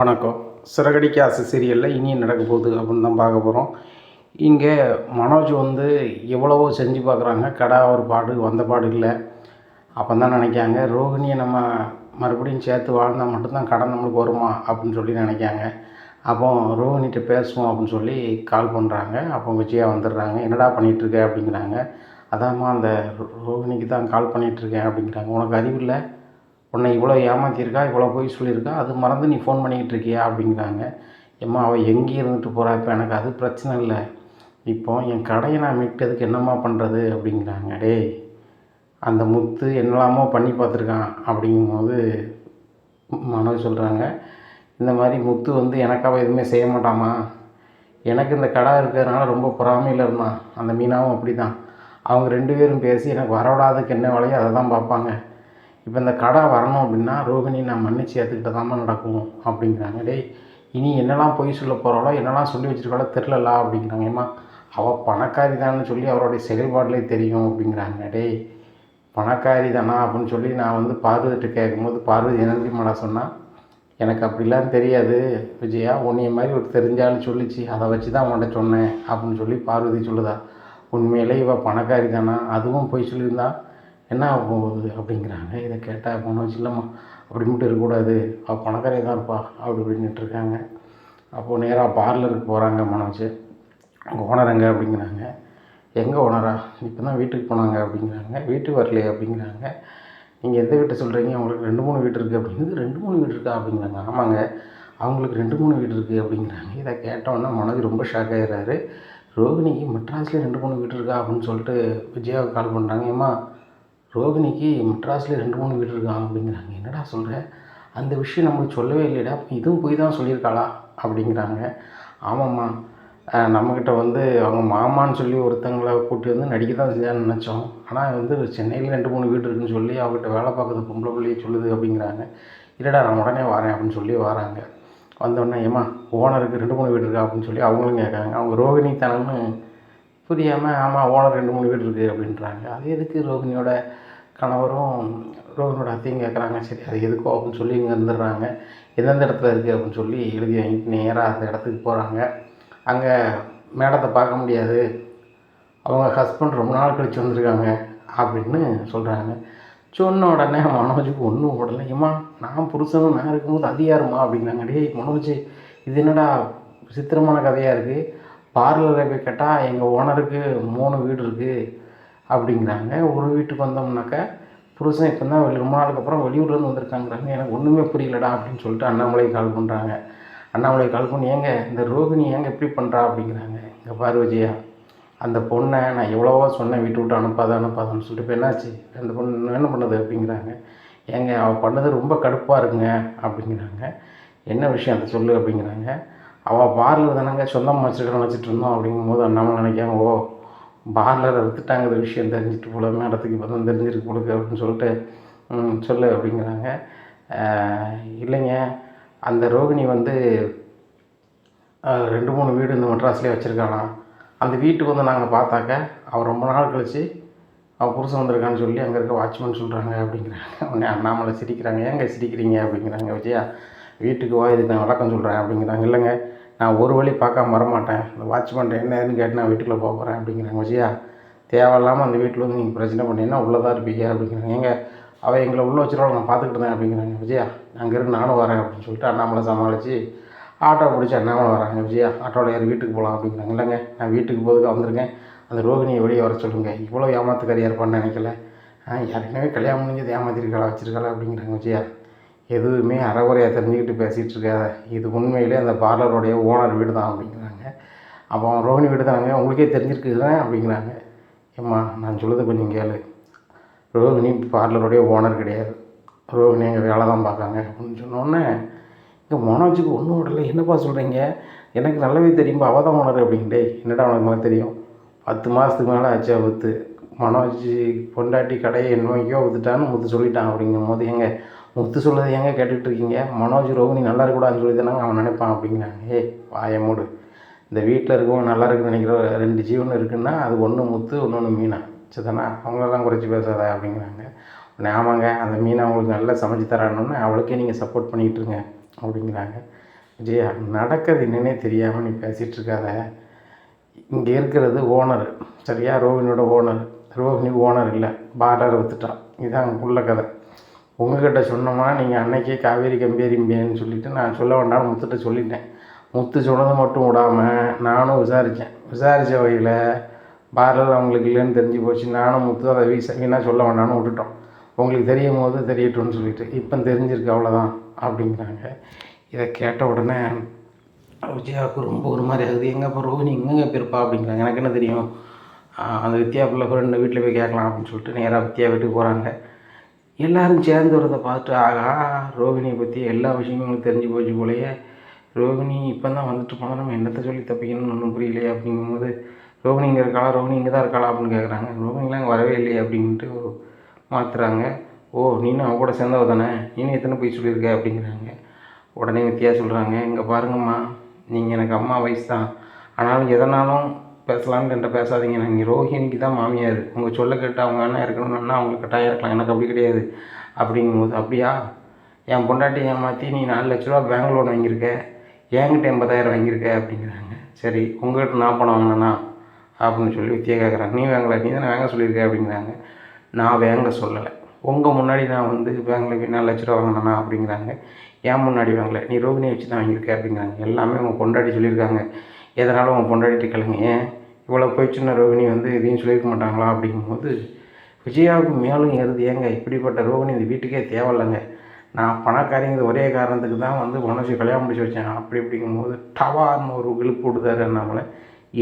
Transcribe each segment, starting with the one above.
வணக்கம். சிறகடிக்க ஆசை சீரியலில் இனி நடக்க போகுது அப்படின்னு தான் பார்க்க போகிறோம் இங்கே மனோஜ் வந்து எவ்வளவோ செஞ்சு பார்க்குறாங்க. கடா ஒரு பாடு வந்த பாடு இல்லை. அப்போ தான் நினைக்காங்க. ரோகிணியை நம்ம மறுபடியும் சேர்த்து வாழ்ந்தால் மட்டும்தான் கடன் நம்மளுக்கு வருமா அப்படின்னு சொல்லி நினைக்காங்க. அப்போ ரோகிணிகிட்ட பேசுவோம் அப்படின்னு சொல்லி கால் பண்ணுறாங்க அப்போ விஜயா வந்துடுறாங்க. என்னடா பண்ணிகிட்ருக்க அப்படிங்கிறாங்க. அதாம்மா அந்த ரோ- ரோகிணிக்கு தான் கால் பண்ணிகிட்ருக்கேன் அப்படிங்கிறாங்க. உனக்கு அறிவில்லை உன்னை இவ்வளோ ஏமாற்றிருக்கா இவ்வளோ போய் சொல்லியிருக்கா? அது மறந்து நீ ஃபோன் பண்ணிக்கிட்டு இருக்கியா? அப்படிங்கிறாங்க. ஏம்மா அவள் எங்கே இருந்துட்டு போகிறா இப்போ எனக்கு அது பிரச்சனை இல்லை. இப்போ என் கடையை நான் மீட்டதுக்கு என்னம்மா பண்ணுறது அப்படிங்கிறாங்க. டேய் அந்த முத்து என்னெல்லாமோ பண்ணி பார்த்துருக்கான் அப்படிங்கும்போது மனோஜ் சொல்கிறாங்க இந்த மாதிரி முத்து வந்து எனக்காக எதுவுமே செய்ய மாட்டாமா எனக்கு இந்த கடை இருக்கிறதுனால ரொம்ப பொறாமையில் இருந்தான். அந்த மீனாவும் அப்படி தான் அவங்க ரெண்டு பேரும் பேசி எனக்கு வரவிடாததுக்கு என்ன வேலையோ அதை தான் பார்ப்பாங்க. இப்போ இந்த கடை வரணும் அப்படின்னா ரோகிணி நான் மன்னிச்சு ஏற்றுக்கிட்ட தான் நடக்கும் அப்படிங்கிறாங்க. டேய் இனி என்னெல்லாம் பொய் சொல்ல போகிறாளோ என்னெல்லாம் சொல்லி வச்சிருக்காளோ தெரிலலா அப்படிங்கிறாங்க. ஏம்மா அவள் பணக்காரி தான்னு சொல்லி அவருடைய செயல்பாடுலேயே தெரியும் அப்படிங்கிறாங்க. டேய் பணக்காரி தானா அப்படின்னு சொல்லி நான் வந்து பார்வதிட்டு கேட்கும்போது பார்வதி எனர்ஜி மாடா சொன்னால் எனக்கு அப்படிலாம் தெரியாது விஜயா உன்னைய மாதிரி ஒரு தெரிஞ்சாலும் சொல்லிச்சு. அதை வச்சு தான் உன்கிட்ட சொன்னேன் அப்படின்னு சொல்லி பார்வதி சொல்லுதா. உண்மையிலே இவள் பணக்காரி தானா அதுவும் போய் சொல்லியிருந்தா என்ன ஆக போகுது அப்படிங்கிறாங்க. இதை கேட்டால் போனோம் இல்லைம்மா அப்படி மட்டும் இருக்கக்கூடாது. அவள் பணக்காரி தான் இருப்பா அப்படி இப்படின்னுட்டு இருக்காங்க. அப்போது நேராக பார்லருக்கு போகிறாங்க மனோஜ். அங்கே ஓனர் அப்படிங்கிறாங்க. எங்கே ஓனரா இப்போ தான் வீட்டுக்கு போனாங்க அப்படிங்கிறாங்க. வீட்டுக்கு வரலையே அப்படிங்கிறாங்க. நீங்கள் எந்த வீட்டை சொல்கிறீங்க அவங்களுக்கு ரெண்டு மூணு வீடு இருக்குது அப்படிங்கிறது ரெண்டு மூணு வீடு இருக்கா? அப்படிங்கிறாங்க. ஆமாங்க அவங்களுக்கு ரெண்டு மூணு வீடு இருக்குது அப்படிங்கிறாங்க. இதை கேட்டோன்னே மனோஜ் ரொம்ப ஷாக் ஆகிடுறாரு ரோகிணிக்கு மெட்ராஸில் ரெண்டு மூணு வீடு இருக்கா? அப்படின்னு சொல்லிட்டு விஜயாவுக்கு கால் பண்ணுறாங்க ஏம்மா ரோகிணிக்கு மெட்ராஸில் ரெண்டு மூணு வீடு இருக்கான் அப்படிங்கிறாங்க. என்னடா சொல்கிற அந்த விஷயம் நம்மளுக்கு சொல்லவே இல்லைடா. இதுவும் போய் தான் சொல்லியிருக்காளா? அப்படிங்கிறாங்க. ஆமாம்மா. நம்மக்கிட்ட வந்து அவங்க மாமான்னு சொல்லி ஒருத்தங்களை கூட்டி வந்து நடிக்க தான் செஞ்சான்னு நினச்சோம். ஆனால் வந்து சென்னையில் ரெண்டு மூணு வீடு இருக்குன்னு சொல்லி அவங்ககிட்ட வேலை பார்க்குறது பொம்பளை பிள்ளைய சொல்லுது அப்படிங்கிறாங்க. இல்லைடா நான் உடனே வரேன் அப்படின்னு சொல்லி வராங்க. வந்தோடனே ஏம்மா ஓனருக்கு ரெண்டு மூணு வீடு இருக்கா? அப்படின்னு சொல்லி அவங்களும் கேட்காங்க அவங்க ரோகிணி தனம்னு புரியாமல் ஆமாம் ஓனர் ரெண்டு மூணு வீடு இருக்குது அப்படின்றாங்க. அது எதுக்கு ரோகிணியோட கணவரும் ரோகிணியோட அத்தையும் கேட்குறாங்க சரி அது எதுக்கோ அப்படின்னு சொல்லி இங்கே இருந்துடுறாங்க. எந்தெந்த இடத்துல இருக்குது அப்படின்னு சொல்லி எழுதி வாங்கிட்டு நேராக அந்த இடத்துக்கு போகிறாங்க அங்கே மேடத்தை பார்க்க முடியாது. அவங்க ஹஸ்பண்ட் ரொம்ப நாள் கழித்து வந்திருக்காங்க அப்படின்னு சொல்கிறாங்க சொன்ன உடனே மனோஜுக்கு ஒன்றும் உடலை ஏம்மா நான் புருஷனும் நான் இருக்கும்போது அது யாருமா அப்படிங்கிறாங்க. டேய் மனோஜ் இது என்னடா விசித்திரமான கதையாக இருக்குது பார்லரில் போய் கேட்டால் எங்கள் ஓனருக்கு மூணு வீடு இருக்குது அப்படிங்கிறாங்க. ஒரு வீட்டுக்கு வந்தோம்னாக்கா புருஷன் இப்போ தான் வெளி ரொம்ப நாளுக்கு அப்புறம் வெளியூர்லேருந்து வந்திருக்காங்கிறாங்க. எனக்கு ஒன்றுமே புரியலடா அப்படின்னு சொல்லிட்டு அண்ணாமலை கால் பண்ணுறாங்க அண்ணாமலை கால் பண்ணி ஏங்க இந்த ரோகிணி ஏங்க இப்படி பண்ணுறா அப்படிங்கிறாங்க. இங்கே பாரு விஜயா அந்த பொண்ணை நான் எவ்வளவோ சொன்னேன் வீட்டு விட்டு அனுப்பாத அனுப்பாதான்னு சொல்லிட்டு இப்போ என்னாச்சு? அந்த பொண்ணு என்ன பண்ணுது? அப்படிங்கிறாங்க. ஏங்க அவள் பண்ணது ரொம்ப கடுப்பாக இருக்குங்க அப்படிங்கிறாங்க. என்ன விஷயம்? அதை சொல்லு அப்படிங்கிறாங்க. அவள் பார்லர் தானங்க சொந்தமாக வச்சுருக்கணும் வச்சுட்டு இருந்தோம் அப்படிங்கும்போது அண்ணாமலை நினைக்காம ஓ பார்லரை எடுத்துட்டாங்க இந்த விஷயம் தெரிஞ்சுட்டு போல மேடத்துக்கு இப்போ தான் தெரிஞ்சிருக்கு போலுக்கு அப்படின்னு சொல்லிட்டு சொல்லு அப்படிங்கிறாங்க. இல்லைங்க. அந்த ரோகிணி வந்து ரெண்டு மூணு வீடு இந்த மெட்ராஸ்லேயே வச்சுருக்காளாம் அந்த வீட்டுக்கு வந்து நாங்கள் பார்த்தாக்க அவள் ரொம்ப நாள் கழித்து அவள் புருஷன் வந்திருக்கான்னு சொல்லி அங்கே இருக்க வாட்ச்மேன் சொல்கிறாங்க அப்படிங்கிறாங்க. உடனே அண்ணாமலை சிரிக்கிறாங்க. ஏங்க சிரிக்கிறீங்க? அப்படிங்கிறாங்க விஜயா. வீட்டுக்கு வா இதுக்கு நான் விளக்கம் சொல்கிறேன் அப்படிங்கிறாங்க. இல்லைங்க நான் ஒரு வழி பார்க்காம வரமாட்டேன். இந்த வாட்ச்மேன் என்ன ஏதுன்னு கேட்டு நான் வீட்டுக்குள்ளே போக போகிறேன் அப்படிங்கிறாங்க வச்சியா? தேவையில்லாமல் அந்த வீட்டில் வந்து நீங்கள் பிரச்சனை பண்ணீங்கன்னா உள்ளே தான் இருப்பீங்க அப்படிங்கிறாங்க. ஏங்க அவள் எங்களை உள்ளே வச்சிருவாள் நான் பார்த்துக்கிட்டு இருந்தேன் அப்படிங்கிறாங்க விஜயா அங்கே இருந்து நானும் வரேன் அப்படின்னு சொல்லிட்டு அண்ணாமலை சமாளித்து ஆட்டோ பிடிச்சி அண்ணாமலை வராங்க விஜயா ஆட்டோவில் ஏறி வீட்டுக்கு போகலாம் அப்படிங்கிறாங்க. இல்லைங்க நான் வீட்டுக்கு போதுக்கு வந்திருக்கேன். அந்த ரோகிணியை வெளியே வர சொல்லுங்கள் இவ்வளோ ஏமாத்துக்காரியாக இருப்பான்னு நினைக்கல. ஆ ஏற்கனவே கல்யாணம் முடிஞ்சது ஏமாத்திருக்காளா வச்சிருக்காளா அப்படிங்கிறாங்க விஜயா எதுவுமே அறகுறையாக தெரிஞ்சுக்கிட்டு பேசிகிட்டு இருக்காத. இது உண்மையிலே அந்த பார்லருடைய ஓனர் வீடு தான் அப்படிங்கிறாங்க. அப்போ ரோஹிணி வீடு தாங்க உங்களுக்கே தெரிஞ்சிருக்குது தான் அப்படிங்கிறாங்க. ஏம்மா நான் சொல்லுது கொஞ்சம் கேளு. ரோஹிணி பார்லருடைய ஓனர் கிடையாது. ரோஹிணி எங்கள் வேலை தான் பார்க்காங்க அப்படின்னு சொன்னோடனே இந்த மனோஜுக்கு ஒன்றும் விடலை என்னப்பா சொல்கிறீங்க எனக்கு நல்லாவே தெரியும்பா அவள் தான் ஓனர் அப்படிங்கிட்டே என்னடா உனக்கு மேலே தெரியும்? பத்து மாதத்துக்கு மேலே ஆச்சு விற்று மனோஜ் பொண்டாட்டி கடையை என்னைக்கோ விற்றுட்டான்னு முத்து சொல்லிட்டான் அப்படிங்கும் போது எங்கள் முத்து சொல்லுறது ஏங்க கேட்டுக்கிட்டு இருக்கீங்க மனோஜ் ரோகிணி நல்லா இருக்கக்கூடாதுன்னு சொல்லி தானே அவன் நினைப்பான் அப்படிங்கிறாங்க. ஏய் வாய மூடு. இந்த வீட்டில் இருக்கவங்க நல்லா இருக்குன்னு நினைக்கிற ரெண்டு ஜீவன் இருக்குன்னா அது ஒன்று முத்து இன்னொன்று மீனா. சரிதானா? அவங்களெல்லாம் குறைச்சி பேசாத அப்படிங்கிறாங்க. உடனே ஆமாங்க அந்த மீனை அவங்களுக்கு நல்லா சமைச்சு தரானோன்னு அவளுக்கே நீங்கள் சப்போர்ட் பண்ணிகிட்டு இருங்க அப்படிங்கிறாங்க. விஜயா நடக்கிறது என்னன்னே தெரியாமல் நீ பேசிகிட்டு இருக்காத இங்கே இருக்கிறது ஓனர். சரியா? ரோஹினியோட ஓனர். ரோஹினி ஓனர் இல்லை. பாரர் வித்துட்டான் இதுதான் உள்ள கதை. உங்ககிட்ட சொன்னோம்னா நீங்கள் அன்னைக்கே காவேரி கம்பேரிம்பேன்னு சொல்லிவிட்டு நான் சொல்ல வேண்டாம்னு முத்துட்ட சொல்லிட்டேன். முத்து சொன்னது மட்டும் விடாமல் நானும் விசாரித்தேன் விசாரித்த வகையில் பார்லர் அவங்களுக்கு இல்லைன்னு தெரிஞ்சு போச்சு. நானும் முத்து அதை வீச வீணாக சொல்ல வேண்டாம்னு விட்டுட்டோம். உங்களுக்கு தெரியும் போது தெரியட்டும்னு சொல்லிட்டு இப்போ தெரிஞ்சிருக்கு அவ்வளோதான் அப்படிங்கிறாங்க. இதை கேட்ட உடனே விஜயாவுக்கு ரொம்ப ஒரு மாதிரி ஆகுது. எங்கப்பா ரோஹினி எங்கெங்கே போயிருப்பா அப்படிங்கிறாங்க. எனக்கு என்ன தெரியும்? அந்த வித்யா பிள்ளை ஃப்ரெண்டு வீட்டில் போய் கேட்கலாம் அப்படின்னு சொல்லிட்டு நேராக வித்யா வீட்டுக்கு போகிறாங்க எல்லாரும் சேர்ந்து வரதை பார்த்துட்டு ஆகா ரோகிணியை பற்றி எல்லா விஷயமும் எங்களுக்கு தெரிஞ்சு போச்சு போலயே. ரோகிணி இப்போ தான் வந்துட்டு போனால் நம்ம என்னத்தை சொல்லி தப்பிக்கணும்னு ஒன்றும் புரியலையே அப்படிங்கும்போது ரோகிணி இங்கே இருக்காளா? ரோகிணி இங்கே தான் இருக்காளா? அப்படின்னு கேட்குறாங்க ரோகிணிலாம் இங்கே வரவே இல்லையே அப்படின்ட்டு மாற்றுறாங்க ஓ நீனும் அவன் கூட சேர்ந்தவ தானே? நீனும் எத்தனை போய் சொல்லியிருக்க? அப்படிங்கிறாங்க. உடனே வித்தியா சொல்கிறாங்க இங்கே பாருங்கம்மா நீங்கள் எனக்கு அம்மா வயசு தான் ஆனாலும் எதனாலும் பேசலாம்னு என்கிட்ட பேசாதீங்க. நீங்கள் ரோஹிணிக்கு தான் மாமியார். உங்கள் சொல்ல கேட்டு அவங்க அண்ணன் இருக்கணும்னா அவங்களுக்கு கட்டாயம் இருக்கலாம். எனக்கு அப்படி கிடையாது. அப்படிங்கும்போது அப்படியா? என் பொண்டாட்டி ஏமாற்றி நீ நாலு லட்ச ரூபா பேங்க் லோன் வாங்கியிருக்க. என்கிட்ட எண்பதாயிரம் வாங்கியிருக்க. அப்படிங்கிறாங்க. சரி உங்கள்கிட்ட நான் பணம் வாங்கினா அப்படின்னு சொல்லி வித்தியா கேட்குறாங்க நீ வாங்கலை. நீ தானே வாங்க சொல்லியிருக்க? அப்படிங்கிறாங்க. நான் வாங்க சொல்லலை. உங்கள் முன்னாடி நான் வந்து பேங்கில் போய் நாலு லட்ச ரூபா வாங்கினேன்னா அப்படிங்கிறாங்க. ஏன் முன்னாடி வாங்கலை. நீ ரோகிணியை வச்சு தான் வாங்கியிருக்க? அப்படிங்கிறாங்க. எல்லாமே உங்கள் பொண்டாட்டி சொல்லியிருக்காங்க. எதனாலும் உங்கள் பொண்டாட்டி கேளுங்க ஏன்? இவ்வளோ போயிடுச்சுன்னா ரோகிணி வந்து இதையும் சொல்லியிருக்க மாட்டாங்களா அப்படிங்கும்போது விஜயாவுக்கு மேலும் ஏறுது. ஏங்க இப்படிப்பட்ட ரோகிணி இந்த வீட்டுக்கே தேவையில்லைங்க. நான் பணக்காரங்கிறது ஒரே காரணத்துக்கு தான் வந்து மனசு கல்யாணம் முடிச்சு வச்சேன். அப்படி அப்படிங்கும்போது டவார்னு ஒரு விழுப்பு விடுதாரு நம்மளை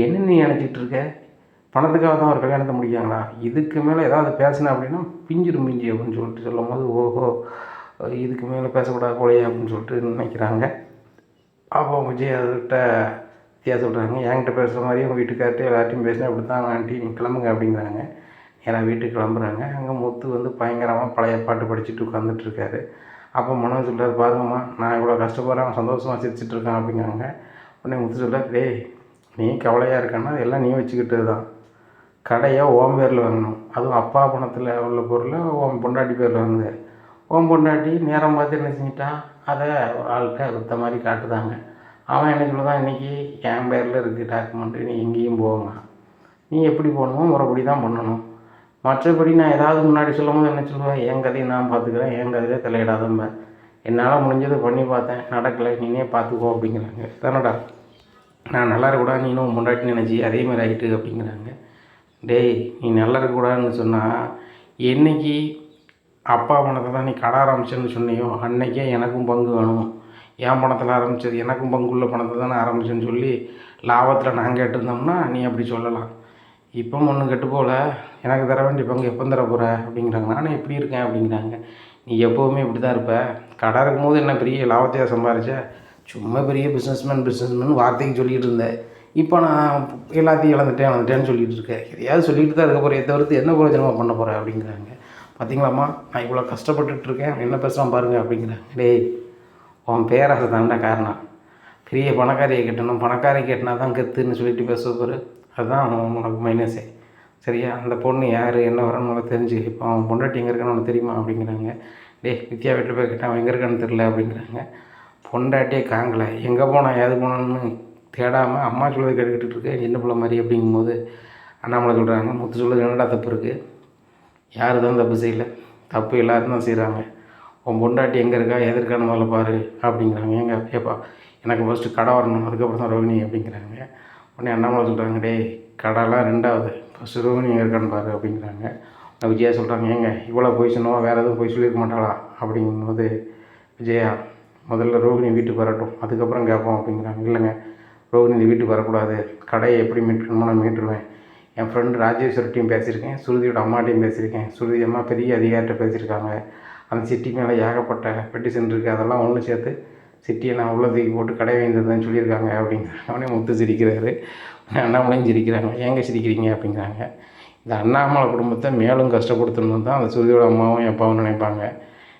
என்ன நீ நினச்சிட்டு இருக்க? பணத்துக்காக தான் ஒரு கல்யாணத்தை முடிக்காங்களா இதுக்கு மேலே ஏதாவது பேசினேன் அப்படின்னா பிஞ்சிரும் பிஞ்சு அப்படின்னு சொல்லிட்டு சொல்லும் போது ஓஹோ இதுக்கு மேலே பேசக்கூடாது போலையே அப்படின்னு சொல்லிட்டு நினைக்கிறாங்க. அப்போ விஜய் அதுகிட்ட வித்தியா சொல்கிறாங்க என்கிட்ட பேசுகிற மாதிரி உங்கள் வீட்டுக்கார்ட்டே எல்லார்ட்டையும் பேசினா அப்படி தான் ஆண்டி நீ கிளம்புங்க அப்படிங்கிறாங்க. ஏன்னா வீட்டுக்கு கிளம்புறாங்க. அங்கே முத்து வந்து பயங்கரமாக பழைய பாட்டு படிச்சுட்டு உட்காந்துட்ருக்காரு அப்போ மனோஜ் சொல்கிறார் பாருங்கம்மா நான் இவ்வளோ கஷ்டப்படுறேன். சந்தோஷமாக சிரிச்சிட்டு இருக்கான் அப்படிங்கிறாங்க. உடனே முத்து சொல்கிறார் டேய் நீ கவலையாக இருக்கன்னா எல்லாம் நீ வச்சுக்கிட்டது தான் கடையை ஓம் பேரில் வாங்கணும். அதுவும் அப்பா பணத்தில் உள்ள பொருளை ஓம் பொண்டாட்டி பேரில் வாங்குது. ஓம் பொண்டாட்டி நேரம் பார்த்து என்ன செஞ்சிட்டா? அதை ஆள்கிட்ட விற்ற மாதிரி காட்டுதாங்க. அவன் என்ன சொல்லுதான் இன்றைக்கி என் பேரில் இருக்குது டாக்குமெண்ட்டு நீ எங்கேயும் போங்க நீ எப்படி போகணுமோ முறைப்படி தான் பண்ணணும். மற்றபடி நான் ஏதாவது முன்னாடி சொல்லும்போது என்ன சொல்லுவேன் என் கதையை நான் பார்த்துக்கிறேன். என் கதையில தலையிடாதம்ப. என்னால் முடிஞ்சதை பண்ணி பார்த்தேன். நடக்கலை. நீனே பார்த்துக்கோ அப்படிங்கிறாங்க. தானடா? நான் நல்லா இருக்கக்கூடாது நீனும் முன்னாடி நினச்சி அதே மாதிரி ஆகிட்டு அப்படிங்கிறாங்க. டேய் நீ நல்லா இருக்கக்கூடாதுன்னு சொன்னால் என்னைக்கு அப்பா பணத்தை தான் நீ கடை ஆரம்பிச்சேன்னு சொன்னியோ அன்னைக்கே எனக்கும் பங்கு வேணும். என் பணத்தில் ஆரம்பித்தது எனக்கும் பங்குள்ள பணத்தை தானே ஆரம்பிச்சேன்னு சொல்லி லாபத்தில் நான் கேட்டிருந்தோம்னா நீ அப்படி சொல்லலாம். இப்போ ஒன்றும் கெட்டு போகல எனக்கு தர வேண்டிய பங்கு எப்போ தர போகிற அப்படிங்கிறாங்க. நானும் எப்படி இருக்கேன் அப்படிங்கிறாங்க. நீ எப்போவுமே இப்படி தான் இருப்ப. கடை இருக்கும்போது என்ன பெரிய லாபத்தையாக சம்பாரிச்ச? சும்மா பெரிய பிஸ்னஸ்மேன் பிஸ்னஸ்மேன் வார்த்தைக்கு சொல்லிகிட்டு இருந்தேன் இப்போ நான் எல்லாத்தையும் இழந்துட்டேன் இழந்துட்டேன்னு சொல்லிகிட்டு இருக்கேன் எதையாவது சொல்லிட்டு தான் இருக்க போகிறேன் தவிர்த்து என்ன பிரயோஜனமாக பண்ண போகிறேன் அப்படிங்கிறாங்க. பார்த்தீங்களாம்மா நான் இவ்வளோ கஷ்டப்பட்டுட்டிருக்கேன் என்ன பேசலாம் பாருங்க அப்படிங்கிறாங்க. டேய் உன் பேராசை தாண்டா காரணம். பெரிய பணக்காரியை கட்டணும். பணக்காரி கட்டினா தான் கெத்துன்னு சொல்லிட்டு பேச போகிற அதுதான் உனக்கு மைனஸே சரியா? அந்த பொண்ணு யார் என்ன வரன்னு உனக்கு தெரிஞ்சு. இப்போ அவன் பொண்டாட்டி எங்கே இருக்கான்னு உனக்கு தெரியுமா அப்படிங்கிறாங்க. டேய் வித்யா வீட்டில் போய் கேட்டான் அவன் எங்கே இருக்கான்னு தெரில அப்படிங்கிறாங்க. பொண்டாட்டியே காங்கலை. எங்கே போனான் ஏது போனான்னு தேடாமல் அம்மா சொல்லுறது கேட்டுக்கிட்டு இருக்கேன் என்ன பிள்ளை மாதிரி அப்படிங்கும்போது அண்ணாமலை சொல்கிறாங்க முத்து சொல்லுறது என்னடா தப்பு இருக்குது யார் தான் தப்பு செய்யல? தப்பு எல்லாரும் தான் செய்கிறாங்க உன் பொண்டாட்டி எங்கே இருக்கா? எது இருக்கான்னு முதல்ல பாரு அப்படிங்கிறாங்க. ஏங்க ஏப்பா எனக்கு ஃபஸ்ட்டு கடை வரணும். அதுக்கப்புறம் தான் ரோகிணி அப்படிங்கிறாங்க. உடனே அண்ணாமலை சொல்கிறாங்க டேய் கடைலாம் ரெண்டாவது. ஃபஸ்ட்டு ரோகிணி எங்கே இருக்கான்னு பாரு அப்படிங்கிறாங்க. விஜயா சொல்கிறாங்க ஏங்க இவ்வளோ போய் சொன்னோம் வேறு எதுவும் போய் சொல்லியிருக்க மாட்டாளா? அப்படிங்கும்போது விஜயா முதல்ல ரோகிணி வீட்டுக்கு வரட்டும். அதுக்கப்புறம் கேட்போம் அப்படிங்கிறாங்க. இல்லைங்க ரோகிணி வீட்டுக்கு வரக்கூடாது. கடையை எப்படி மீட்கணுமோ நான் மீட்டுருவேன். என் ஃப்ரெண்டு ராஜேஸ்வரட்டையும் பேசியிருக்கேன். சுருதியோட அம்மாட்டையும் பேசியிருக்கேன். சுருதி அம்மா பெரிய அதிகார்ட்ட பேசியிருக்காங்க. அந்த சிட்டி மேலே ஏகப்பட்ட பெட்டிஷன் இருக்குது அதெல்லாம் ஒன்று சேர்த்து சிட்டியை நான் உள்ள தூக்கி போட்டு கடை வைந்ததுன்னு சொல்லியிருக்காங்க அப்படிங்கிற அவனே முத்து சிரிக்கிறாரு. அண்ணாமலையும் சிரிக்கிறாங்க. ஏங்க சிரிக்கிறீங்க அப்படிங்கிறாங்க. இந்த அண்ணாமலை குடும்பத்தை மேலும் கஷ்டப்படுத்தணும் தான் அந்த சுருதியோட அம்மாவும் எப்பாவும் அப்பாவும் நினைப்பாங்க.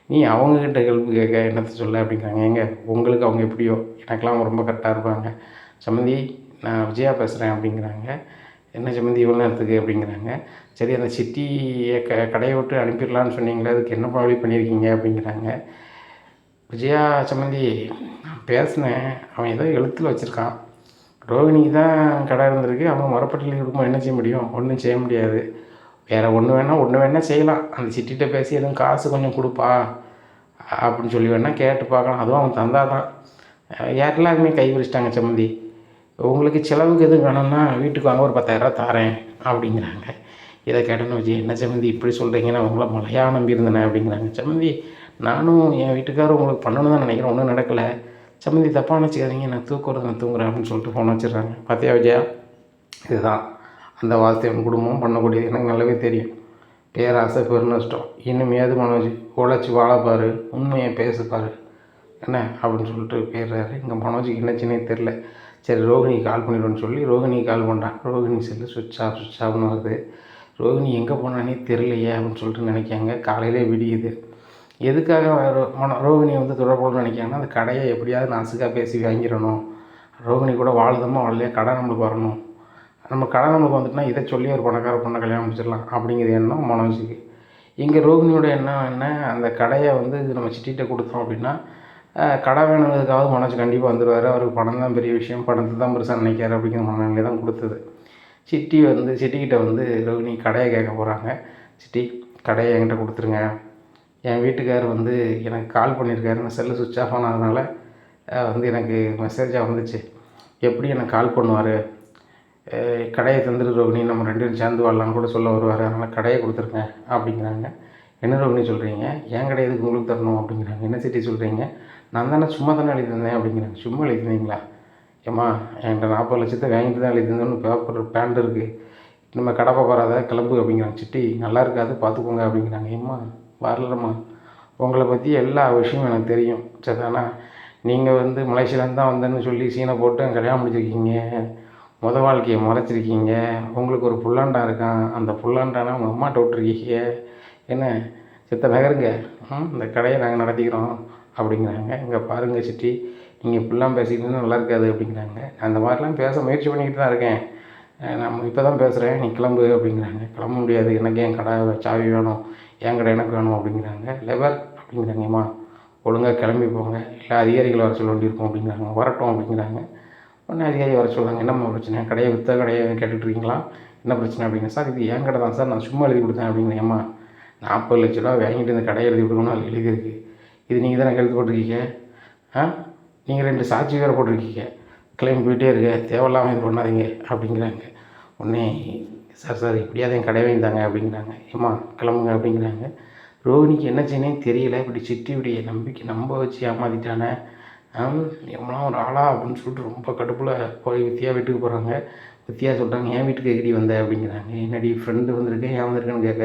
நீ அவங்கக்கிட்ட ஹெல்ப் கேட்க என்னத்தை சொல்ல அப்படிங்கிறாங்க. ஏங்க உங்களுக்கு அவங்க எப்படியோ? எனக்கெல்லாம் ரொம்ப கரெக்டாக இருப்பாங்க. சம்மந்தி நான் விஜயா பேசுகிறேன் அப்படிங்கிறாங்க. என்ன சம்மந்தி இவ்வளோ நேரத்துக்கு அப்படிங்கிறாங்க. சரி அந்த சிட்டியை க கடையை விட்டு அனுப்பிடலான்னு சொன்னீங்களே அதுக்கு என்ன வழி பண்ணியிருக்கீங்க அப்படிங்கிறாங்க. விஜயா சம்மந்தி நான் பேசினேன். அவன் ஏதோ எழுத்தில் வச்சுருக்கான். ரோகிணிக்கு தான் கடை இருந்திருக்கு. அவங்க மரப்பட்டியில் இருக்கும்போது என்ன செய்ய முடியும்? ஒன்றும் செய்ய முடியாது. வேறு ஒன்று வேணால் ஒன்று வேணால் செய்யலாம். அந்த சிட்டிகிட்ட பேசி எதுவும் காசு கொஞ்சம் கொடுப்பா அப்படின்னு சொல்லி வேணால் கேட்டு பார்க்கலாம். அதுவும் அவன் தந்தால் தான் எல்லாருமே கை விரிச்சிட்டாங்க சம்மந்தி உங்களுக்கு செலவுக்கு எதுவும் வேணும்னா வீட்டுக்கு வாங்க ஒரு பத்தாயிரரூவா தாரேன் அப்படிங்கிறாங்க. இதை கேட்டேன்னு வச்சு என்ன சம்மந்தி இப்படி சொல்கிறீங்கன்னா உங்களை மலையாக நம்பியிருந்தேனே அப்படிங்கிறாங்க. சம்மந்தி நானும் என் வீட்டுக்காரர் உங்களுக்கு பண்ணணும் தான் நினைக்கிறேன் ஒன்றும் நடக்கலை. சம்மந்தி தப்பாக நினச்சிக்காதீங்க நான் தூக்குறது நான் தூங்குறேன் அப்படின்னு சொல்லிட்டு ஃபோன் வச்சிடுறாங்க. பார்த்தியா விஜயா? இதுதான். அந்த வாஸ்தவன் குடும்பம் பண்ணக்கூடியது. எனக்கு நல்லாவே தெரியும். பேராசை பெருநஷ்டம். இனிமேது மனோஜ் உழைச்சி வாழப்பார் உண்மையை பேசுப்பார். என்ன அப்படின்னு சொல்லிட்டு போயிடுறாரு. இங்கே மனோஜுக்கு என்னச்சுன்னே தெரில சரி ரோகிணிக்கு கால் பண்ணிடுவோன்னு சொல்லி ரோகிணிக்கு கால் பண்ணுறான் ரோகிணி செல்லு சுவிட்ச் ஆஃப் சுவிட்ச் ஆஃப்னு வருது. ரோகிணி எங்கே போனானே தெரிலையே அப்படின்னு சொல்லிட்டு நினைக்காங்க காலையிலே விடியுது. எதுக்காக மன ரோகிணி வந்து தொடர்புன்னு நினைக்காங்கன்னா அந்த கடையை எப்படியாவது நாசுக்காக பேசி வாங்கிடணும். ரோகிணி கூட வாழுதமா வாழலையே? கடை நம்மளுக்கு வரணும். நம்ம கடை நம்மளுக்கு வந்துட்டுனா இதை சொல்லி ஒரு பணக்கார பொண்ணை கல்யாணம் முடிச்சிடலாம் அப்படிங்கிற எண்ணம் மனோஜுக்கு இங்கே ரோகிணியோட எண்ணம் என்ன? அந்த கடையை வந்து நம்ம சிட்டிகிட்ட கொடுத்தோம் அப்படின்னா கடை வேணுங்கிறதுக்காவது மனோஜ் கண்டிப்பாக வந்துடுவார் அவருக்கு பணம் தான் பெரிய விஷயம். பணத்தை தான் பெருசாக நினைக்காரு அப்படிங்கிற மனநிலை தான் கொடுத்தது. சிட்டி வந்து சிட்டிக்கிட்ட வந்து ரோஹினி கடையை கேட்க போகிறாங்க சிட்டி கடையை என்கிட்ட கொடுத்துருங்க. என் வீட்டுக்கார் வந்து எனக்கு கால் பண்ணியிருக்காரு. நான் செல்லு சுவிட்ச் ஆஃப் ஆனதுனால வந்து எனக்கு மெசேஜாக வந்துச்சு. எப்படி எனக்கு கால் பண்ணுவார்? கடையை தந்துரு ரோகிணி. நம்ம ரெண்டு பேரும் சேர்ந்து வாழலாம்னு கூட சொல்ல வருவார். அதனால் கடையை கொடுத்துருங்க அப்படிங்கிறாங்க. என்ன ரோகிணி சொல்கிறீங்க என் கடை எதுக்கு உங்களுக்கு தரணும் அப்படிங்கிறாங்க. என்ன சிட்டி சொல்கிறீங்க நான் தானே சும்மா தானே எழுதி தந்தேன் அப்படிங்கிறாங்க சும்மா எழுதி ஏம்மா என்கிட்ட நாற்பது லட்சத்தை வாங்கிட்டு தான் எழுதி பேப்பர் பேண்ட் இருக்குது நம்ம கடப்பை வராத கிளம்பு அப்படிங்கிறாங்க சிட்டி நல்லா இருக்காது பார்த்துக்கோங்க அப்படிங்கிறாங்க. ஏம்மா வரலம்மா. உங்களை பற்றி எல்லா விஷயமும் எனக்கு தெரியும். சரிதானா நீங்கள் வந்து மலேசியாலேருந்து தான் வந்தேன்னு சொல்லி சீனை போட்டு கல்யாணம் முடிச்சிருக்கீங்க. முத வாழ்க்கையை மறைச்சிருக்கீங்க உங்களுக்கு ஒரு புல்லாண்டா இருக்கான். அந்த புல்லாண்டானா உங்கள் அம்மாட்ட விட்டுருக்கீங்க. என்ன? சித்த நகருங்க. ம், இந்த கடையை நாங்கள் நடத்திக்கிறோம். அப்படிங்கிறாங்க. இங்கே பாருங்கள் சிட்டி நீங்கள் இப்படிலாம் பேசிக்கிட்டு நல்லா இருக்காது அப்படிங்கிறாங்க. நான் அந்த மாதிரிலாம் பேச முயற்சி பண்ணிக்கிட்டு தான் இருக்கேன். நம்ம இப்போ தான் பேசுகிறேன் நீ கிளம்பு அப்படிங்கிறாங்க. கிளம்ப முடியாது எனக்கு என் கடை சாவி வேணும் என் கடை எனக்கு வேணும் அப்படிங்கிறாங்க. லெவர் அப்படிங்கிறாங்கம்மா. ஒழுங்காக கிளம்பி போங்க. இல்லை அதிகாரிகள் வர சொல்ல வேண்டியிருக்கும் அப்படிங்கிறாங்க. வரட்டும் அப்படிங்கிறாங்க. உடனே அதிகாரி வர சொல்கிறாங்க என்னம்மா பிரச்சனை? கடையை விற்ற கடையை கேட்டுட்டு இருக்கீங்களா? என்ன பிரச்சனை அப்படிங்க சார் இது என் கடை தான் சார் நான் சும்மா எழுதி கொடுத்தேன் அப்படிங்கிறேன் ஏம்மா நாற்பது லட்ச ரூபா வாங்கிட்டு இந்த கடையை எழுதி கொடுக்கணும் எழுதியிருக்கு இது நீங்கள் தானே எழுதி போட்டிருக்கீங்க? ஆ? நீங்கள் ரெண்டு சாட்சி வேறு போட்டிருக்கீங்க. கிளைம் போயிட்டே இருக்க. தேவையில்லாமல் இது பண்ணாதீங்க அப்படிங்கிறாங்க. உடனே சார் சார் இப்படியாவது என் கடை வாங்கிந்தாங்க அப்படிங்கிறாங்க. ஏம்மா கிளம்புங்க அப்படிங்கிறாங்க. ரோஹினிக்கு என்ன செய்யணும் தெரியல. இப்படி சிட்டி இப்படி நம்பிக்கை நம்ப வச்சு ஏமாத்திட்டானே. எவ்வளோ ஒரு ஆளா அப்படின்னு சொல்லிட்டு ரொம்ப கடுப்பில் போய் வித்தியா வீட்டுக்கு போகிறாங்க வித்தியா சொல்கிறாங்க என் வீட்டுக்கு எங்கடி வந்த? அப்படிங்கிறாங்க. என்னடி ஃப்ரெண்டு வந்திருக்கேன் ஏன் வந்திருக்கேன்னு கேட்க.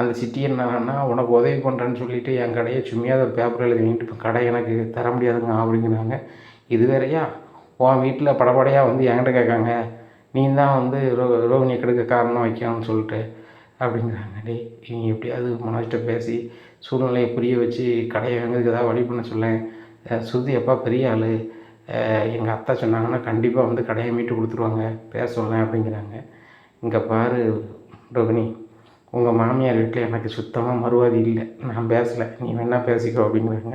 அந்த சிட்டி என்னன்னா உனக்கு உதவி பண்ணுறேன்னு சொல்லிவிட்டு என் கடையை சும்மியாக ஒரு பேப்பர் எழுதி வாங்கிட்டு இப்போ கடை எனக்கு தர முடியாதுங்க அப்படிங்கிறாங்க. இது வேறையா? உன் வீட்டில் படபடையாக வந்து என்கிட்ட கேட்காங்க. நீ தான் வந்து ரோ ரோகிணியை கெடுக்க காரணம் வைக்கணும்னு சொல்லிட்டு அப்படிங்கிறாங்க. டேய் இவங்க எப்படியாவது மனோஜ்கிட்ட பேசி சூழ்நிலையை புரிய வச்சு கடையை வாங்குறதுக்கு ஏதாவது வழி பண்ண சொல்லேன். சுருதி அப்பா பெரிய ஆள். எங்கள் அத்தை சொன்னாங்கன்னா கண்டிப்பாக வந்து கடையை மீட்டு கொடுத்துருவாங்க. பேச சொல்லேன் அப்படிங்கிறாங்க. இங்கே பாரு ரோகிணி. உங்கள் மாமியார் வீட்டில் எனக்கு சுத்தமாக மறுவாதி இல்லை. நான் பேசலை. நீ வேணால் பேசிக்கோ அப்படிங்கிறாங்க.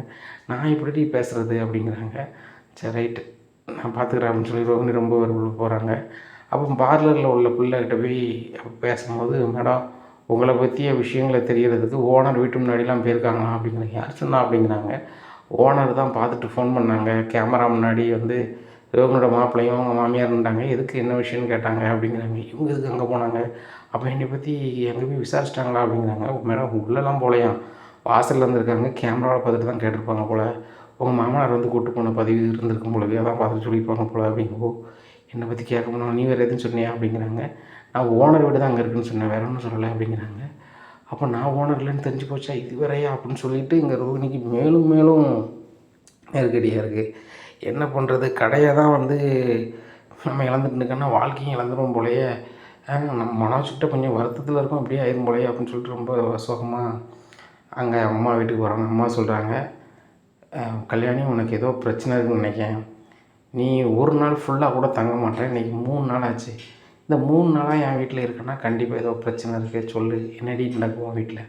நான் இப்படி பேசுகிறது அப்படிங்கிறாங்க. சரி ரைட்டு நான் பார்த்துக்கிறேன் அப்படின்னு சொல்லி ரோஹினி ரொம்ப உள்ள போகிறாங்க அப்போ பார்லரில் உள்ள பிள்ளைகிட்ட போய் பேசும்போது மேடம் உங்களை பற்றிய விஷயங்களை தெரியறதுக்கு ஓனர் வீட்டு முன்னாடிலாம் போயிருக்காங்களா? அப்படிங்கிறாங்க யார் சொன்னா? அப்படிங்கிறாங்க. ஓனர் தான் பார்த்துட்டு ஃபோன் பண்ணாங்க. கேமரா முன்னாடி வந்து இவங்களோட மாப்பிள்ளையும் அவங்க மாமியார் இருந்தாங்க எதுக்கு என்ன விஷயம்னு கேட்டாங்க? அப்படிங்கிறாங்க. இவங்க எதுக்கு அங்கே போனாங்க? அப்போ என்னை பற்றி எங்கே போய் விசாரிச்சிட்டாங்களா அப்படிங்கிறாங்க. மேடம் உள்ளெல்லாம் போலையாம் வாசலில் இருந்திருக்காங்க. கேமராவில் பார்த்துட்டு தான் கேட்டிருப்பாங்க போல். உங்கள் மாமனார் வந்து கூட்டு போன பதிவு இருந்திருக்கும் போலவே அதான் பார்த்துட்டு சொல்லியிருப்பாங்க போல் அப்படிங்கோ என்னை பற்றி கேட்க முடியும் நீ வேறு எதுவும் சொன்னியா? அப்படிங்கிறாங்க. நான் ஓனர் வீடு தான் அங்கே இருக்குன்னு சொன்னேன். வேற ஒன்றும் சொல்லலை அப்படிங்கிறாங்க. அப்போ நான் ஓனர் இல்லைன்னு தெரிஞ்சு போச்சா இது வேறையா? அப்படின்னு சொல்லிட்டு இங்கே ரோகிணிக்கு மேலும் மேலும் நெருக்கடியாக இருக்குது என்ன பண்ணுறது கடையை தான் வந்து நம்ம இழந்துட்டு இருக்கோன்னா வாழ்க்கையும் இழந்துரும் போலயே. நம்ம மனோஜ்கிட்ட கொஞ்சம் வருத்தத்தில் இருக்கும். அப்படியே ஆயிரும் போலயே அப்படின்னு சொல்லிட்டு ரொம்ப சோகமாக அங்கே அம்மா வீட்டுக்கு வராங்க. அம்மா சொல்கிறாங்க கல்யாணி உனக்கு ஏதோ பிரச்சனை இருக்குன்னு நினைக்கேன் நீ ஒரு நாள் ஃபுல்லாக கூட தங்க மாட்டேன். இன்றைக்கி மூணு நாள் ஆச்சு. இந்த மூணு நாளாக என் வீட்டில் இருக்கேன்னா கண்டிப்பாக ஏதோ பிரச்சனை இருக்குது சொல்லு. என்னடி நடக்குவோம் வீட்டில்?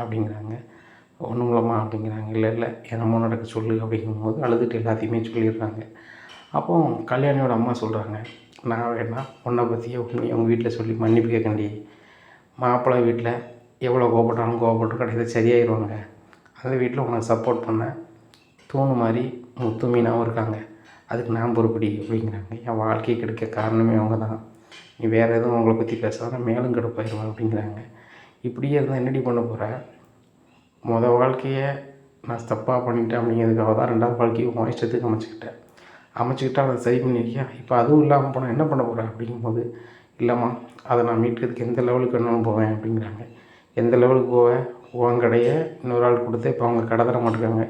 அப்படிங்கிறாங்க. ஒன்றும் இல்லைம்மா அப்படிங்கிறாங்க. இல்லை இல்லை. என்னமோ நடக்க. சொல்லு. அப்படிங்கும்போது அழுதுட்டு எல்லாத்தையுமே சொல்லிடுறாங்க. அப்போ கல்யாணியோட அம்மா சொல்கிறாங்க நான் வேணா உன்னை பற்றியே உண்மை உங்கள் வீட்டில் சொல்லி மன்னிப்பு கேட்கண்டி. மாப்பிள்ளை வீட்டில் எவ்வளோ கோபப்பட்டாலும் கோபப்பட்டு கடைசியில் சரியாயிடுவாங்க அந்த வீட்டில் உனக்கு சப்போர்ட் பண்ண தூணு மாதிரி முத்து மீனாகவும் இருக்காங்க. அதுக்கு நான் பொறுப்படி அப்படிங்கிறாங்க. என் வாழ்க்கையை கிடைக்க காரணமே அவங்க தான் நீ வேறு எதுவும் அவங்கள பற்றி பேசாத மேலும் கெடுப்பாயிருவேன் அப்படிங்கிறாங்க. இப்படியே இருந்தால் என்னடி பண்ண போகிற மொதல் வாழ்க்கையை நான் தப்பாக பண்ணிட்டேன் அப்படிங்கிறதுக்காக தான் ரெண்டாவது வாழ்க்கையை உன் இஷ்டத்துக்கு அமைச்சிக்கிட்டேன். அமைச்சுக்கிட்டா அதை சரி பண்ணியிருக்கியா இப்போ அதுவும் இல்லாமல் போனால் என்ன பண்ண போகிறேன் அப்படிங்கும்போது இல்லைம்மா அதை நான் மீட்கிறதுக்கு எந்த லெவலுக்கு வேணாலும் போவேன் அப்படிங்கிறாங்க. எந்த லெவலுக்கு போவேன்? உன் கடையை இன்னொரு ஆள் கொடுத்து இப்போ அவங்க கடை தர மாட்டேங்கிறாங்க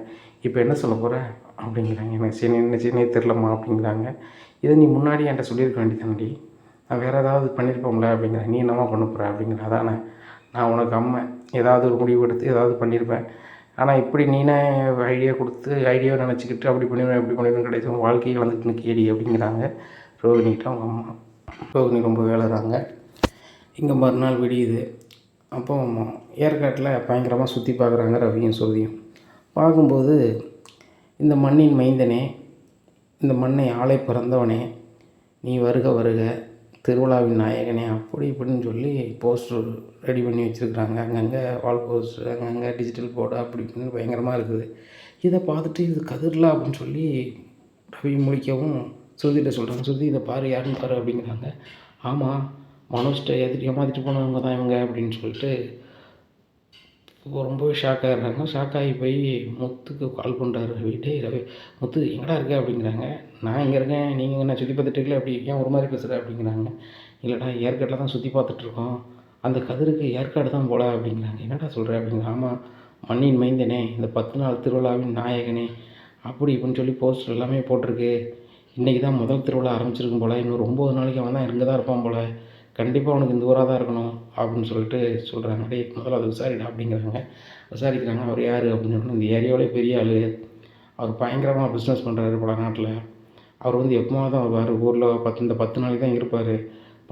இப்போ என்ன சொல்ல போகிற அப்படிங்கிறாங்க. எனக்கு சரி என்ன செய்யனே தெரிலம்மா அப்படிங்கிறாங்க. இதை நீ முன்னாடி என்கிட்ட சொல்லியிருக்க வேண்டியதாண்டி நான் வேறு ஏதாவது பண்ணியிருப்போம்ல அப்படிங்கிறேன். நீ என்னம்மா பண்ண போகிற அப்படிங்கிற அதானே. நான் உனக்கு அம்மை. ஏதாவது ஒரு முடிவு எடுத்து ஏதாவது பண்ணியிருப்பேன் ஆனால் இப்படி நீனே ஐடியா கொடுத்து ஐடியாவை நினச்சிக்கிட்டு அப்படி பண்ணிடுவேன் இப்படி பண்ணிடுவேன் கிடையாது. உன் வாழ்க்கையை வந்துட்டு நிற்கடி அப்படிங்கிறாங்க ரோகிணிகிட்ட அவங்க அம்மா. ரோகிணி ரொம்ப வேலைறாங்க. இங்கே மறுநாள் விடியுது. அப்போ ஏற்காட்டில் பயங்கரமாக சுற்றி பார்க்குறாங்க ரவியும் சோதியும். பார்க்கும்போது இந்த மண்ணின் மைந்தனே இந்த மண்ணை ஆளை பிறந்தவனே நீ வருக வருக திருவிழாவின் நாயகனே அப்படி இப்படின்னு சொல்லி போஸ்டர் ரெடி பண்ணி வச்சுருக்குறாங்க. அங்கங்கே வால் போஸ்டர் அங்கங்கே டிஜிட்டல் போர்டு அப்படி இப்படின்னு பயங்கரமாக இருக்குது. இதை பார்த்துட்டு இது கதிரலா அப்படின்னு சொல்லி ரவி முழிக்கவும் சுருதிகிட்ட சொல்கிறாங்க சுருதி இதை பாரு யாருன்னு பாரு அப்படிங்கிறாங்க. ஆமாம் மனோஜ்கிட்ட எதிரி ஏமாற்றிட்டு போனவங்க தான் இவங்க அப்படின்னு சொல்லிட்டு ரொம்பவே ஷாக் ஆகிடுறாங்க ஷாக் ஆகி போய் முத்துக்கு கால் பண்ணுறாரு வீட்டே இரவே. முத்து எங்கடா இருக்க? அப்படிங்கிறாங்க. நான் இங்கே இருக்கேன். நீங்கள் என்ன சுற்றி பார்த்துட்டு அப்படி ஏன் ஒரு மாதிரி பேசுகிற அப்படிங்கிறாங்க. இல்லைடா ஏற்காட்டில் தான் சுற்றி பார்த்துட்ருக்கோம் அந்த கதிருக்கு ஏற்காடு தான் போல அப்படிங்கிறாங்க. என்னடா சொல்கிற அப்படிங்கிற ஆமாம் மண்ணின் மைந்தனே இந்த பத்து நாள் திருவிழாவின் நாயகனே. அப்படி இப்படின்னு சொல்லி போஸ்டர் எல்லாமே போட்டிருக்கு. இன்றைக்கி தான் முதல் திருவிழா ஆரம்பிச்சிருக்கும் போல். இன்னும் ஒம்பது நாளைக்கு அவன் தான் இங்கே தான் இருப்பான் போல். கண்டிப்பாக அவனுக்கு இந்த ஊராக தான் இருக்கணும் அப்படின்னு சொல்லிட்டு சொல்கிறாங்க டே முதல்ல அதை விசாரிடா அப்படிங்கிறாங்க. விசாரிக்கிறாங்க. அவர் யார் அப்படின்னு சொல்லிட்டு இந்த ஏரியாவிலே பெரிய ஆள். அவர் பயங்கரமாக பிஸ்னஸ் பண்ணுறாரு பல நாட்டில். அவர் வந்து எப்போமா தான் வருவார். ஊரில் பத்து இந்த பத்து நாளைக்கு தான் இருப்பார்.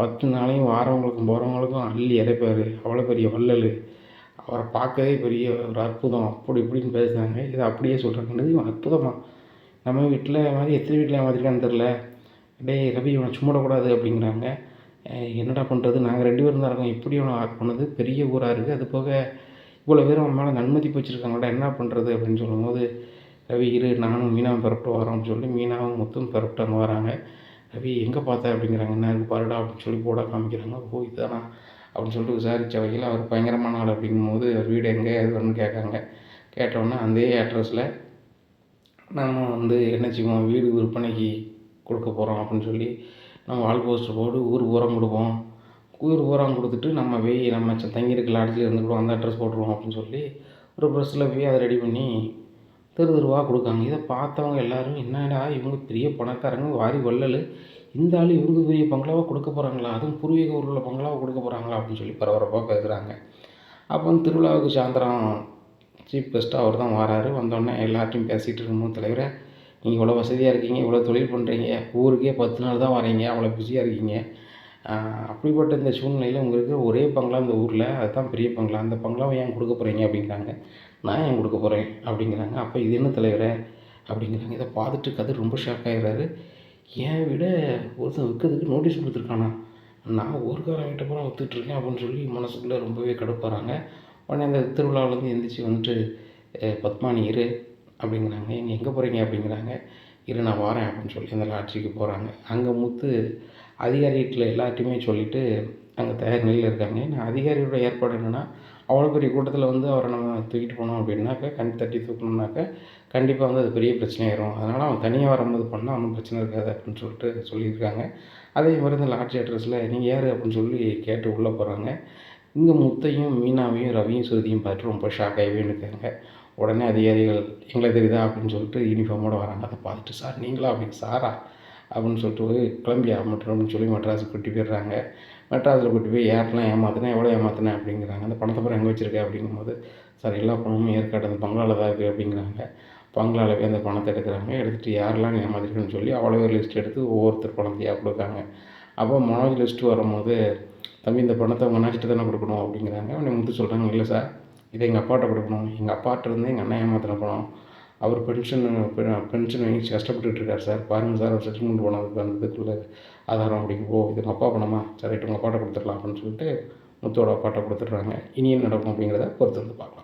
பத்து நாளையும் வாரவங்களுக்கும் போகிறவங்களுக்கும் அள்ளி இறைப்பார். அவ்வளோ பெரிய வள்ளல். அவரை பார்க்கவே பெரிய ஒரு அற்புதம். அப்படி இப்படின்னு பேசுகிறாங்க இதை அப்படியே சொல்கிறாங்க இது அற்புதமாக நம்ம வீட்டில் மாதிரி எத்தனை வீட்டில் ஏமாத்திருக்கான்னு தெரில டேய் ரவி இவனை சும்மிடக்கூடாது அப்படிங்கிறாங்க. என்னடா பண்ணுறது நாங்கள் ரெண்டு பேரும் தான் இருக்கோம். இப்படி அவனை ஆக் பண்ணது பெரிய ஊராக இருக்குது அது போக இவ்வளோ பேர் அவன் மேலே நன்மதிப்பு வச்சுருக்காங்கடா என்ன பண்ணுறது அப்படின்னு சொல்லும்போது ரவி இரு நானும் மீனாவும் பிறப்பிட்டு வரோம்னு சொல்லி மீனாவும் முத்தும் பிறப்பிட்டு அங்கே வராங்க. ரவி எங்கே பார்த்த? அப்படிங்கிறாங்க. என்ன இருக்குது பாருடா அப்படின்னு சொல்லி போட காமிக்கிறாங்க. ஓ இதுதானா அப்படின்னு சொல்லிட்டு விசாரித்த வகையில் அவர் பயங்கரமான ஆள் அப்படிங்கும்போது அவர் வீடு எங்கே? எது வரணும்னு கேட்காங்க. கேட்டோன்னே அதே அட்ரஸில் நம்ம வந்து என்ன செய்வோம்? வீடு விற்பனைக்கு கொடுக்க போகிறோம் அப்படின்னு சொல்லி நம்ம வால் போஸ்டர் போட்டு ஊர் உரம் கொடுப்போம். ஊர் உரம் கொடுத்துட்டு நம்ம போய் நம்ம தங்கியிருக்க லாட்ஜில் இருந்துக்கிடுவோம் அந்த அட்ரஸ் போட்டுருவோம் அப்படின்னு சொல்லி ஒரு ப்ரெஸ்ஸில் போய் அதை ரெடி பண்ணி தெரு தெருவாக கொடுக்காங்க. இதை பார்த்தவங்க எல்லோரும் என்னடா இவங்க பெரிய பணக்காரங்க வாரி வள்ளல். இந்த ஆள் இவங்க பெரிய பங்களாவாக கொடுக்க போகிறாங்களா அதுவும் பூர்வீக ஊரில் பங்களாவாக கொடுக்க போகிறாங்களா அப்படின்னு சொல்லி பரபரப்பாக பேசுகிறாங்க அப்போ திருவிழாவுக்கு சாயந்தரம் சீஃப் கெஸ்ட்டாக அவர் தான் வராரு. வந்தோடனே எல்லார்ட்டையும் பேசிகிட்டு இருக்கும்போது தலைவரை. நீங்கள் இவ்வளோ வசதியாக இருக்கீங்க இவ்வளோ தொழில் பண்ணுறீங்க ஊருக்கே பத்து நாள் தான் வரீங்க அவ்வளோ பிஸியாக இருக்கீங்க. அப்படிப்பட்ட இந்த சூழ்நிலையில் உங்களுக்கு ஒரே பங்களா இந்த ஊரில் அதுதான் பெரிய பங்களா. அந்த பங்களாவை ஏன் கொடுக்க போகிறீங்க அப்படிங்கிறாங்க. நான் ஏன் கொடுக்க போகிறேன் அப்படிங்கிறாங்க. அப்போ இது என்ன தலைவரே அப்படிங்கிறாங்க. இதை பார்த்துட்டு கதை ரொம்ப ஷாக் ஆகிடுறாரு ஏன் விட ஒருத்தன் விற்கிறதுக்கு நோட்டீஸ் கொடுத்துருக்கானா? நான் ஊருக்காரன் வீட்டை விற்றுட்ருக்கேன் அப்படின்னு சொல்லி மனசுக்குள்ளே ரொம்பவே கடுப்பாகிறாங்க உடனே அந்த திருவிழாவிலேருந்து எந்திரிச்சு வந்துட்டு பத்மானி இரு. அப்படிங்கிறாங்க. நீங்கள் எங்கே போகிறீங்க அப்படிங்கிறாங்க. இரு நான் வரேன் அப்படின்னு சொல்லி அந்த லாட்ஜிக்கு போகிறாங்க அங்கே முத்து அதிகாரிகிட்ட எல்லார்ட்டையுமே சொல்லிவிட்டு அங்கே தயார் நிலையில் இருக்காங்க. நான் அதிகாரியோட ஏற்பாடு என்னென்னா அவ்வளோ பெரிய கூட்டத்தில் வந்து அவரை நம்ம தூக்கிட்டு போனோம் அப்படின்னாக்கா கண் தட்டி தூக்கணும்னாக்கா கண்டிப்பாக வந்து அது பெரிய பிரச்சனையாயிரும் அதனால் அவன் தனியாக வரும்போது பண்ணால் ஒன்றும் பிரச்சனை இருக்காது அப்படின்னு சொல்லிட்டு சொல்லியிருக்காங்க. அதே மாதிரி இந்த லாட்ஜ் அட்ரஸில் நீங்கள் யார்? அப்படின்னு சொல்லி கேட்டு உள்ளே போகிறாங்க இங்கே முத்தையும் மீனாவையும் ரவியும் சுருதியும் பார்த்துட்டு ரொம்ப ஷாக் ஆகவே இருக்காங்க. உடனே அதிகாரிகள் எங்களை தெரியுதா? அப்படின்னு சொல்லிட்டு யூனிஃபார்மோடு வராங்க. அதை பார்த்துட்டு சார் நீங்களா? அப்படின்னு சாரா? அப்படின்னு சொல்லிட்டு கிளம்பியா? அப்படின்னு சொல்லி மெட்ராஸுக்கு கூட்டி போயிடுறாங்க. மெட்ராஸில் கூட்டி போய் யாரெல்லாம் ஏமாத்தினேன் எவ்வளோ ஏமாத்தினேன் அப்படிங்கிறாங்க. அந்த பணத்தை பிறகு எங்கே வச்சுருக்கேன் அப்படிங்கும்போது சார் எல்லா பணமும் ஏற்காடு அந்த பங்களாவில் தான் இருக்குது அப்படிங்கிறாங்க. பங்களாவில் போய் அந்த பணத்தை எடுக்கிறாங்க. எடுத்துகிட்டு யாரெல்லாம் ஏமாத்திருக்குன்னு சொல்லி அவ்வளோ ஒரு லிஸ்ட் எடுத்து ஒவ்வொருத்தர் பணத்தையாக கொடுக்காங்க. அப்போ மனோஜ் லிஸ்ட்டு வரும்போது தம்பி இந்த பணத்தை உங்கள் நினச்சிட்டு தானே கொடுக்கணும்? அப்படிங்கிறாங்க. அவனை முத்து சொல்கிறாங்க இல்லை சார் இதை எங்கள் அப்பாட்ட கொடுக்கணும் எங்கள் அப்பாட்ட இருந்து எங்கள் அண்ணன் ஏமாத்தின பணம் அவர் பென்ஷன் பென்ஷன் வாங்கி கஷ்டப்பட்டுட்டு இருக்கார் சார். பாருங்கள் சார் அவர் செட்டில்மெண்ட் பண்ணதுக்கு வந்ததுக்குள்ள ஆதாரம் அப்படிங்க ஓ இது உங்கள் அப்பா பணமா சரி உங்கள் அப்பாட்ட கொடுத்துடலாம் அப்படின்னு சொல்லிட்டு முத்தோட அப்பாட்ட கொடுத்துட்றாங்க. இனி என்ன நடக்கும் அப்படிங்கிறத பொறுத்து வந்து பார்க்கலாம்.